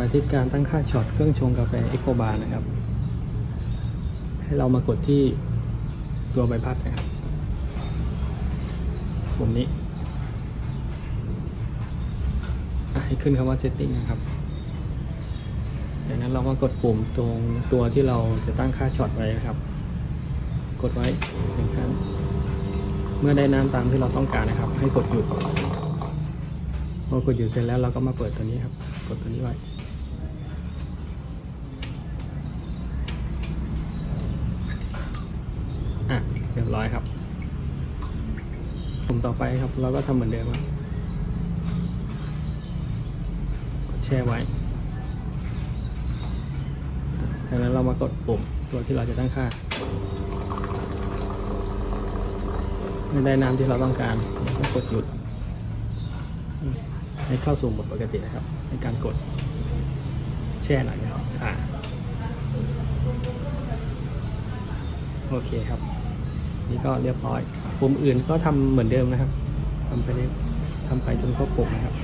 าธิตการตั้งค่าช็อตเครื่องชงกาแฟเอโคบาร์นะครับ ให้เรามากดที่ตัวใบพัดนะครับปุ่มนี้ให้ขึ้นคำว่า setting นะครับจากนั้นเรามากดปุ่มตรงตัวที่เราจะตั้งค่าช็อตไว้นะครับ กดไว้หนึ่งครั้งเมื่อได้น้ำตามที่เราต้องการนะครับ ให้กดหยุดพอกดหยุดเสร็จแล้วเราก็มาเปิดตัวนี้ครับ กดตัวนี้ไว้ อะเรียบร้อยครับปุ่มต่อไปครับ เราก็ทำเหมือนเดิมครับกดแช่ไว้จากนั้นเรามากดปุ่มตัวที่เราจะตั้งค่าเมื่อได้น้ำที่เราต้องการก็กดหยุด ให้เข้าสู่โหมดปกตินะครับ ในการกดแช่หน่อยนะครับอ่าโอเคครับ นี่ก็เรียบร้อยปุ่มอื่นก็ทำเหมือนเดิมนะครับทำไปเรื่อยทำไปจนครบปุ่มนะครับ